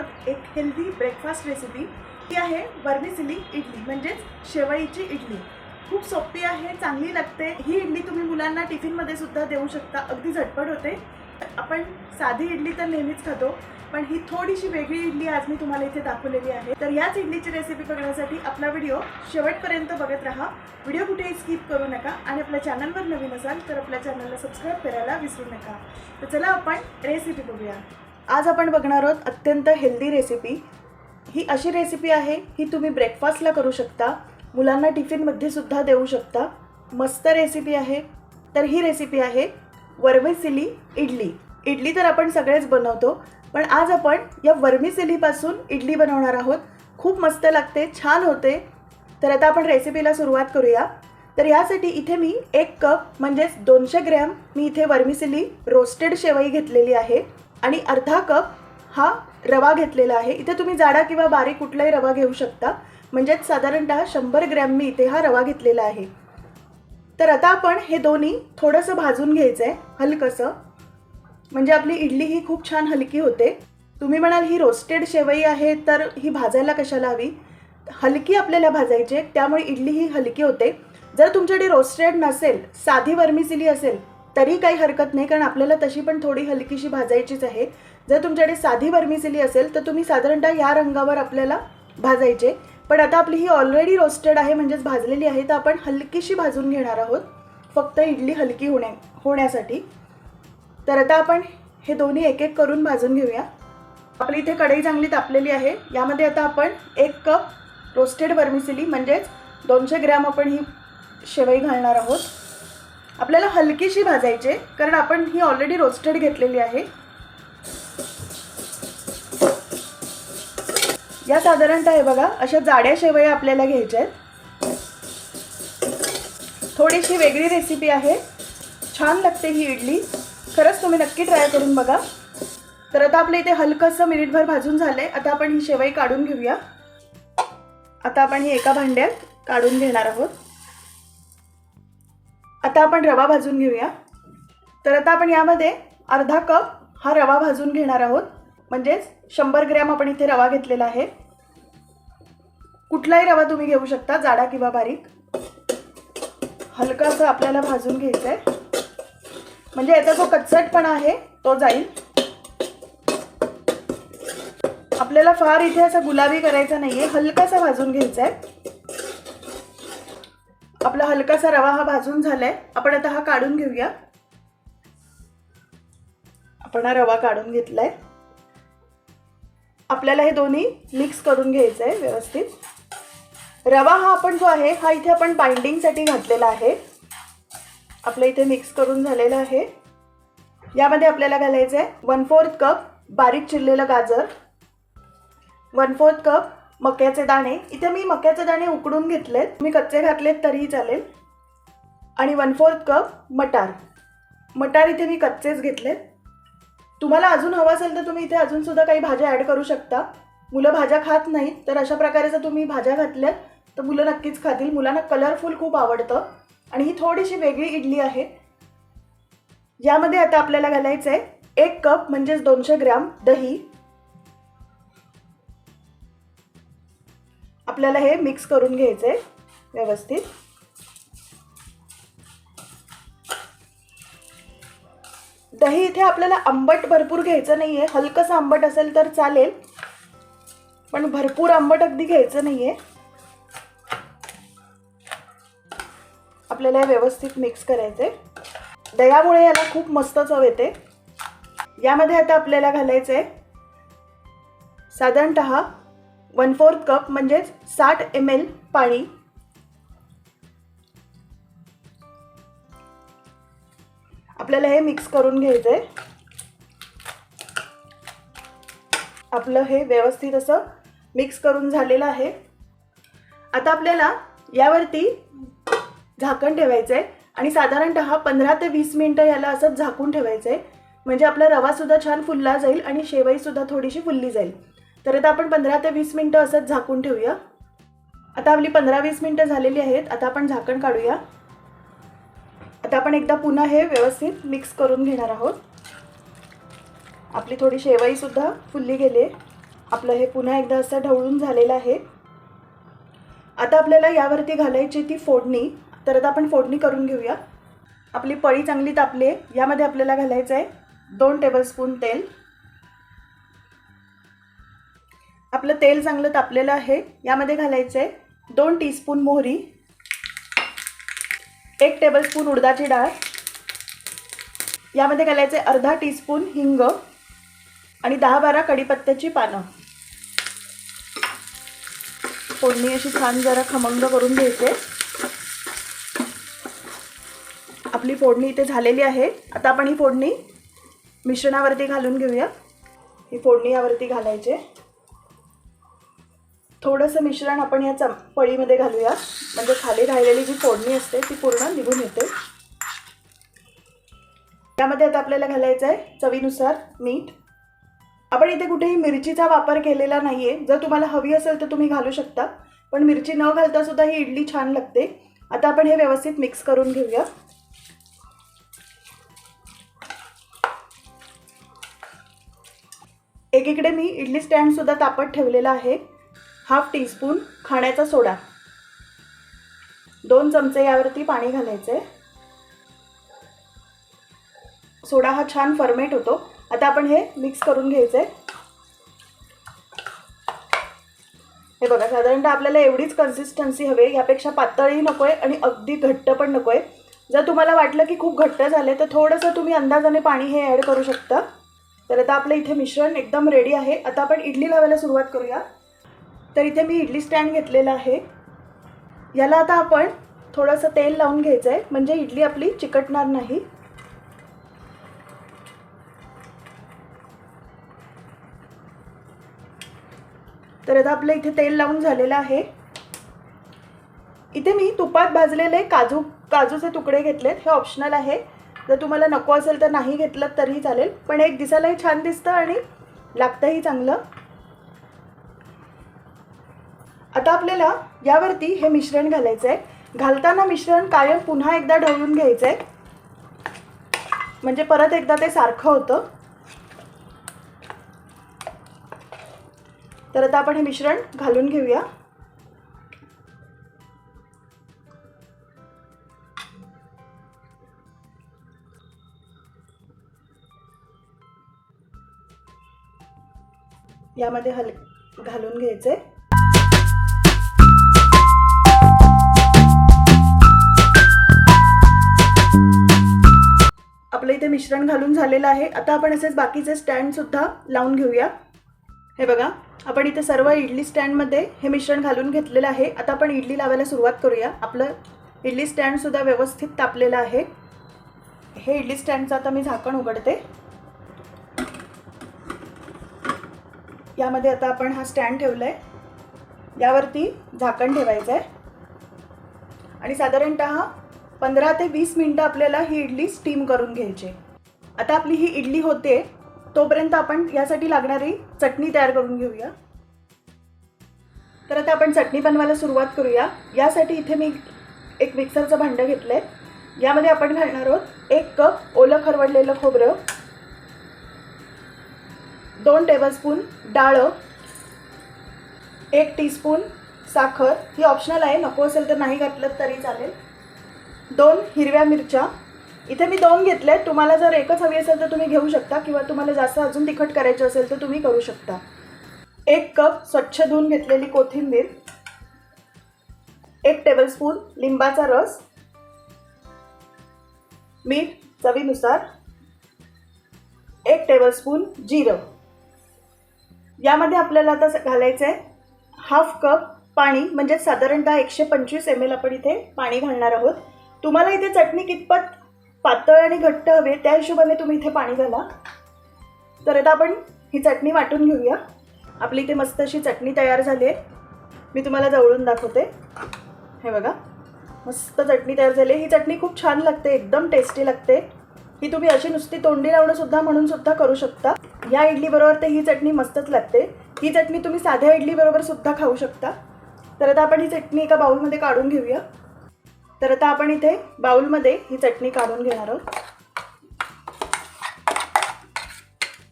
आहोत एक healthy breakfast recipe ती आहे वर्मिसिली इडली म्हणजेच शेवळीची इडली. खूप सोपी आहे चांगली लागते. ही इडली तुम्ही मुलांना टिफिनमध्ये सुद्धा देऊ शकता. अगदी झटपट होते. आपण साधी इडली तर नेहमीच खातो पण ही थोडीशी वेगळी इडली आज मी तुम्हाला इथे दाखवलेली आहे. तर याच इडलीची रेसिपी बघण्यासाठी आपला व्हिडिओ शेवटपर्यंत बघत राहा. व्हिडिओ कुठेही स्किप करू नका आणि आपल्या चॅनलवर नवीन असाल तर आपल्या चॅनलला सबस्क्राईब करायला विसरू नका. तर चला आपण रेसिपी बघूया. आज आपण बघणार आहोत अत्यंत हेल्दी रेसिपी ही अशी रेसिपी आहे ही तुम्ही ब्रेकफास्टला करू शकता. मुलांना टिफिनमध्ये सुद्धा देऊ शकता. मस्त रेसिपी आहे. तर ही रेसिपी आहे वर्मिसिली इडली. इडली तर आपण सगळेच बनवतो पण आज आपण या वर्मिसिलीपासून इडली बनवणार आहोत. खूप मस्त लागते छान होते. तर आता आपण रेसिपीला सुरुवात करूया. तर यासाठी इथे मी एक कप म्हणजेच दोनशे ग्रॅम मी इथे वर्मिसिली रोस्टेड शेवई घेतलेली आहे. आणि अर्धा कप हा रवा घेतलेला आहे. इथे तुम्ही जाडा किंवा बारीक कुठलाही रवा घेऊ शकता. म्हणजेच साधारणतः शंभर ग्रॅम मी इथे हा रवा घेतलेला आहे. तर आता आपण हे दोन्ही थोडंसं भाजून घ्यायचं आहे हलकंसं. म्हणजे आपली इडली ही खूप छान हलकी होते. तुम्ही म्हणाल ही रोस्टेड शेवई आहे तर ही भाजायला कशाला हवी? हलकी आपल्याला भाजायची आहे त्यामुळे इडली ही हलकी होते. जर तुमच्याकडे रोस्टेड नसेल साधी वर्मिसिली असेल तरी काही हरकत नाही कारण आपल्याला तशी पण थोडी हलकीशी भाजायचीच आहे. जर तुमच्याकडे साधी वर्मिसिली असेल तर तुम्ही साधारणतः या रंगावर आपल्याला भाजायचे. पण आता आपली ही ऑलरेडी रोस्टेड आहे म्हणजेच भाजलेली आहे तर आपण हलकीशी भाजून घेणार आहोत. फक्त इडली हलकी होण्या होण्यासाठी. तर आता आपण हे दोन्ही एक एक करून भाजून घेऊया. आपली इथे कढई चांगली तापलेली आहे. यामध्ये आता आपण एक कप रोस्टेड वर्मिसिली म्हणजेच दोनशे ग्रॅम आपण ही शेवई घालणार आहोत. आपल्याला हलकीशी भाजायचे कारण आपण ही ऑलरेडी रोस्टेड घेतलेली आहे. या साधारणतः आहे बघा अशा जाड्या शेवया आपल्याला घ्यायच्या आहेत. थोडीशी वेगळी रेसिपी आहे. छान लागते ही इडली. खरंच तुम्ही नक्की ट्राय करून बघा. तर आता आपलं इथे हलकंसं मिनिटभर भाजून झालं आहे आता आपण ही शेवई काढून घेऊया. आता आपण ही एका भांड्यात काढून घेणार आहोत. आता आपण रवा भाजून घेऊया. तर आता आपण यामध्ये अर्धा कप हा रवा भाजून घेणार आहोत. म्हणजेच शंभर ग्रॅम आपण इथे रवा घेतलेला आहे. कुठलाही रवा तुम्ही घेऊ शकता जाडा किंवा बारीक. हलका असं आपल्याला भाजून घ्यायचं आहे म्हणजे याचा जो कच्चटपणा आहे तो जाईल. आपल्याला फार इथे असा गुलाबी करायचा नाही आहे हलकासा भाजून घ्यायचा आहे आपला हलकासा रवा हा भाजून झालाय. आपण आता हा काढून घेऊया. आपण हा रवा काढून घेतलाय. आपल्याला हे दोन्ही मिक्स करून घ्यायचं आहे व्यवस्थित. रवा हा आपण जो आहे हा इथे आपण बाइंडिंगसाठी घातलेला आहे. आपलं इथे मिक्स करून झालेलं आहे. यामध्ये आपल्याला घालायचं आहे वन फोर्थ कप बारीक चिरलेलं गाजर. वन फोर्थ कप मक्याचे दाणे. इथे मी मक्याचे दाणे उकडून घेतलेत. मी कच्चे घातलेत तरीही चालेल. आणि वन फोर्थ कप मटार. मटार इथे मी कच्चेच घेतलेत. तुम्हाला अजून हवं असेल तर तुम्ही इथे अजूनसुद्धा काही भाज्या ॲड करू शकता. मुलं भाज्या खात नाहीत तर अशा प्रकारे जर तुम्ही भाज्या घातल्यात तर मुलं नक्कीच खातील. मुलांना कलरफुल खूप आवडतं. आणि ही थोडीशी वेगळी इडली आहे. यामध्ये आता आपल्याला घालायचं आहे एक कप म्हणजेच दोनशे ग्रॅम दही. आपल्याला हे मिक्स करून घ्यायचं आहे व्यवस्थित. दही इथे आपल्याला आंबट भरपूर घ्यायचं नाही आहे हलकंसं आंबट असेल तर चालेल. पण भरपूर आंबट अगदी घ्यायचं नाही आहे आपल्याला व्यवस्थित मिक्स करायचं आहे दह्यामुळे याला खूप मस्त चव येते. यामध्ये आता आपल्याला घालायचं आहे साधारणत वन फोर्थ कप म्हणजेच साठ एम एल पाणी. आपल्याला हे मिक्स करून घ्यायचं आहे आपलं हे व्यवस्थित असं मिक्स करून झालेलं आहे. आता आपल्याला यावरती झाकण ठेवायचं आहे आणि साधारणतः पंधरा ते वीस मिनटं याला असंच झाकून ठेवायचं आहे म्हणजे आपला रवासुद्धा छान फुलला जाईल आणि शेवईसुद्धा थोडीशी फुलली जाईल. तर आता आपण पंधरा ते वीस मिनटं असंच झाकून ठेवूया. आता आपली पंधरा वीस मिनटं झालेली आहेत. आता आपण झाकण काढूया. आता आपण एकदा पुन्हा हे व्यवस्थित मिक्स करून घेणार आहोत. आपली थोडी शेवाईसुद्धा फुलली गेली आहे. आपलं हे पुन्हा एकदा असं ढवळून झालेलं आहे. आता आपल्याला यावरती घालायची ती फोडणी. तर आता आपण फोडणी करून घेऊया. आपली पळी चांगली तापली आहे. यामध्ये आपल्याला घालायचं आहे दोन टेबलस्पून तेल. आपलं तेल चांगलं तापलेलं आहे. यामध्ये घालायचं आहे दोन टीस्पून मोहरी एक टेबलस्पून उडदाची डाळ यामध्ये घालायचे अर्धा टीस्पून हिंग आणि दहा बारा कढीपत्त्याची पानं. फोडणी अशी छान जरा खमंग करून घ्यायचे. आपली फोडणी इथे झालेली आहे. आता आपण ही फोडणी मिश्रणावरती घालून घेऊया. ही फोडणी यावरती घालायचे. थोडंसं मिश्रण आपण या चम पळीमध्ये घालूया. म्हणजे खाली राहिलेली जी फोडणी असते ती पूर्ण निघून येते. त्यामध्ये आता आपल्याला घालायचं आहे चवीनुसार मीठ. आपण इथे कुठेही मिरचीचा वापर केलेला नाही आहे जर तुम्हाला हवी असेल तर तुम्ही घालू शकता. पण मिरची न घालता सुद्धा ही इडली छान लागते. आता आपण हे व्यवस्थित मिक्स करून घेऊया. एकीकडे मी इडली स्टँडसुद्धा तापत ठेवलेला आहे. हाफ टीस्पून खाण्याचा सोडा. दोन चमचे यावरती पाणी घालायचे. सोडा हा छान फर्मेट होतो. आता आपण हे मिक्स करून घ्यायचं. आहे हे बघा साधारणतः आपल्याला एवढीच कन्सिस्टन्सी हवी यापेक्षा पातळी नको आहे आणि अगदी घट्ट पण नको आहे जर तुम्हाला वाटलं की खूप घट्ट झाले तर थोडंसं तुम्ही अंदाजाने पाणी हे ॲड करू शकता. तर आता आपलं इथे मिश्रण एकदम रेडी आहे. आता आपण इडली लावायला सुरुवात करूया. तर इथे मी इडली स्टँड घेतलेला आहे. याला आता आपण थोडंसं तेल लावून घ्यायचं आहे म्हणजे इडली आपली चिकटणार नाही. तर आता आपलं इथे तेल लावून झालेलं आहे. इथे मी तुपात भाजलेले काजू काजूचे तुकडे घेतलेत. हे ऑप्शनल आहे. जर तुम्हाला नको असेल तर नाही घेतलं तरीही चालेल. पण एक दिसायलाही छान दिसतं आणि लागतंही चांगलं. आता आपल्याला यावरती हे मिश्रण घालायचं आहे घालताना मिश्रण कायम पुन्हा एकदा ढवळून घ्यायचं आहे म्हणजे परत एकदा ते सारखं होतं. तर आता आपण हे मिश्रण घालून घेऊया. यामध्ये हल घालून घ्यायचं आहे इथे मिश्रण घालून झालेलं आहे. आता आपण असेच बाकीचे स्टँडसुद्धा लावून घेऊया. हे बघा आपण इथे सर्व इडली स्टँडमध्ये हे मिश्रण घालून घेतलेलं आहे. आता आपण इडली लावायला सुरुवात करूया. आपलं इडली स्टँडसुद्धा व्यवस्थित तापलेलं आहे. हे इडली स्टँडचं आता मी झाकण उघडते. यामध्ये आता आपण हा स्टँड ठेवला आहे यावरती झाकण ठेवायचं आहे आणि साधारणत पंधरा ते वीस मिनटं आपल्याला ही इडली स्टीम करून घ्यायची. आता आपली ही इडली होते तोपर्यंत आपण यासाठी लागणारी चटणी तयार करून घेऊया. तर आता आपण चटणी बनवायला सुरुवात करूया. यासाठी इथे मी एक मिक्सरचं भांडं घेतलं आहे यामध्ये आपण घालणार आहोत एक कप ओलं खरवडलेलं खोबरं दोन टेबलस्पून डाळं एक टीस्पून साखर. ही ऑप्शनल आहे नको असेल तर नाही घातलं तरी चालेल. दोन हिरव्या मिरच्या. इथे मी दोन घेतल्या आहेत. तुम्हाला जर एकच हवी असेल तर तुम्ही घेऊ शकता किंवा तुम्हाला जास्त अजून तिखट करायचं असेल तर तुम्ही करू शकता. एक कप स्वच्छ धुवून घेतलेली कोथिंबीर. एक टेबलस्पून लिंबाचा रस. मीठ चवीनुसार. एक टेबलस्पून जिरं. यामध्ये आपल्याला आता घालायचं आहे हाफ कप पाणी. म्हणजे साधारणतः एकशे पंचवीस एम एल आपण इथे पाणी घालणार आहोत. तुम्हाला इथे चटणी कितपत पातळ आणि घट्ट हवे त्या हिशोबाने तुम्ही इथे पाणी घाला. तर आता आपण ही चटणी वाटून घेऊया. आपली इथे मस्त अशी चटणी तयार झाली आहे. मी तुम्हाला जवळून दाखवते. हे बघा मस्त चटणी तयार झाली ही चटणी खूप छान लागते एकदम टेस्टी लागते. ही तुम्ही अशी नुसती तोंडी लावणंसुद्धा म्हणूनसुद्धा म्हणून सुद्धा करू शकता. या इडलीबरोबर तर ही चटणी मस्तच लागते. ही चटणी तुम्ही साध्या इडलीबरोबर सुद्धा खाऊ शकता. तर आता आपण ही चटणी एका बाऊलमध्ये काढून घेऊया. तर आता आपण इथे बाउलमध्ये ही चटणी काढून घेणार आहोत.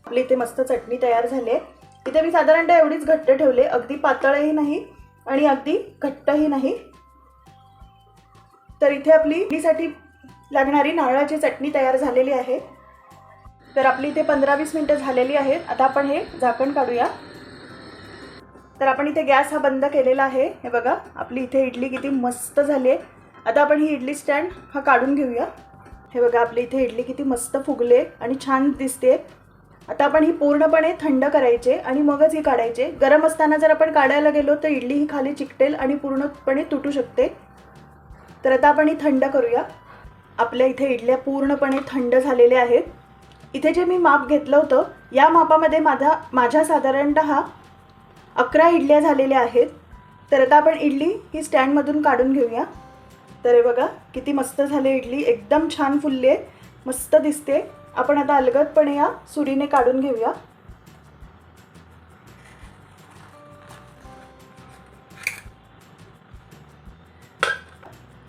आपली इथे मस्त चटणी तयार झाली आहे. इथे मी साधारणतः एवढीच घट्ट ठेवले अगदी पातळही नाही आणि अगदी घट्टही नाही. तर इथे आपली इडलीसाठी लागणारी नारळाची चटणी तयार झालेली आहे. तर आपली इथे पंधरा वीस मिनटं झालेली आहेत. आता आपण हे झाकण काढूया. तर आपण इथे गॅस हा बंद केलेला आहे. हे बघा आपली इथे इडली किती मस्त झाली आहे. आता आपण ही इडली स्टँड हा काढून घेऊया. हे बघा आपली इथे इडली किती मस्त फुगले आणि छान दिसते. आता आपण ही पूर्णपणे थंड करायचे आणि मगच ही काढायचे. गरम असताना जर आपण काढायला गेलो तर इडली ही खाली चिकटेल आणि पूर्णपणे तुटू शकते. तर आता आपण ही थंड करूया. आपल्या इथे इडल्या पूर्णपणे थंड झालेल्या आहेत. इथे जे मी माप घेतलं होतं या मापामध्ये माझा माझ्या साधारणत अकरा इडल्या झालेल्या आहेत. तर आता आपण इडली ही स्टँडमधून काढून घेऊया. तर हे बघा किती मस्त झाले इडली. एकदम छान फुलली आहे. मस्त दिसते. आपण आता अलगदपणे या सुरीने काढून घेऊया.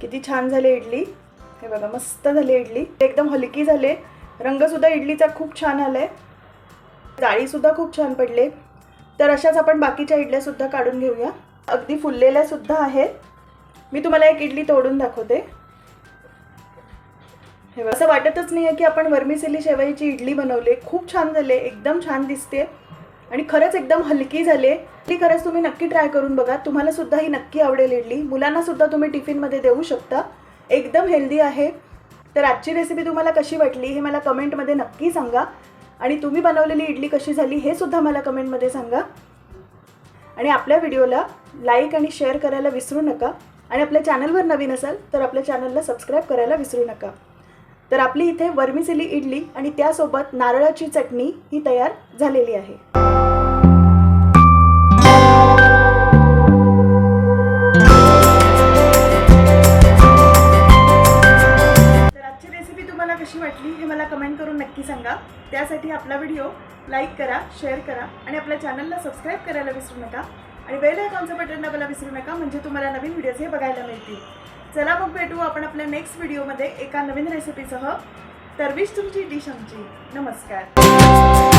किती छान झाले इडली. हे बघा मस्त झाली इडली. एकदम हलकी झाले. रंगसुद्धा इडलीचा खूप छान आलाय. जाळीसुद्धा खूप छान पडले. तर अशाच आपण बाकीच्या इडल्यासुद्धा काढून घेऊया. अगदी फुललेल्यासुद्धा आहेत. मी तुम्हाला एक इडली तोडून दाखवते. हे असं वाटतच नाही आहे की आपण वर्मिसेली शेवयाची इडली बनवली. खूप छान झाले. एकदम छान दिसते. आणि खरंच एकदम हलकी झाले. ती खरंच तुम्ही नक्की ट्राय करून बघा. तुम्हाला सुद्धा ही नक्की आवडेल इडली. मुलांना सुद्धा तुम्ही टिफिनमध्ये देऊ शकता. एकदम हेल्दी आहे. तर आजची रेसिपी तुम्हाला कशी वाटली हे मला कमेंटमध्ये नक्की सांगा. आणि तुम्ही बनवलेली इडली कशी झाली हे सुद्धा मला कमेंटमध्ये सांगा. आणि आपल्या व्हिडिओला लाईक आणि शेअर करायला विसरू नका. आणि आपल्या चॅनलवर नवीन असाल तर आपल्या चॅनलला सबस्क्राईब करायला विसरू नका. तर आपली इथे वर्मिसिली इडली आणि त्यासोबत नारळाची चटणी ही तयार झालेली आहे. तर आजची रेसिपी तुम्हाला कशी वाटली हे मला कमेंट करून नक्की सांगा. त्यासाठी आपला व्हिडिओ लाईक करा शेअर करा आणि आपल्या चॅनलला सबस्क्राईब करायला विसरू नका. आणि बेल आयकॉनचं बटन दाबायला विसरू नका म्हणजे तुम्हाला नवीन व्हिडिओज हे बघायला मिळतील. चला मग भेटू आपण आपल्या नेक्स्ट व्हिडिओमध्ये एका नवीन रेसिपीसह तरवीश तुमची डिश आमची. नमस्कार.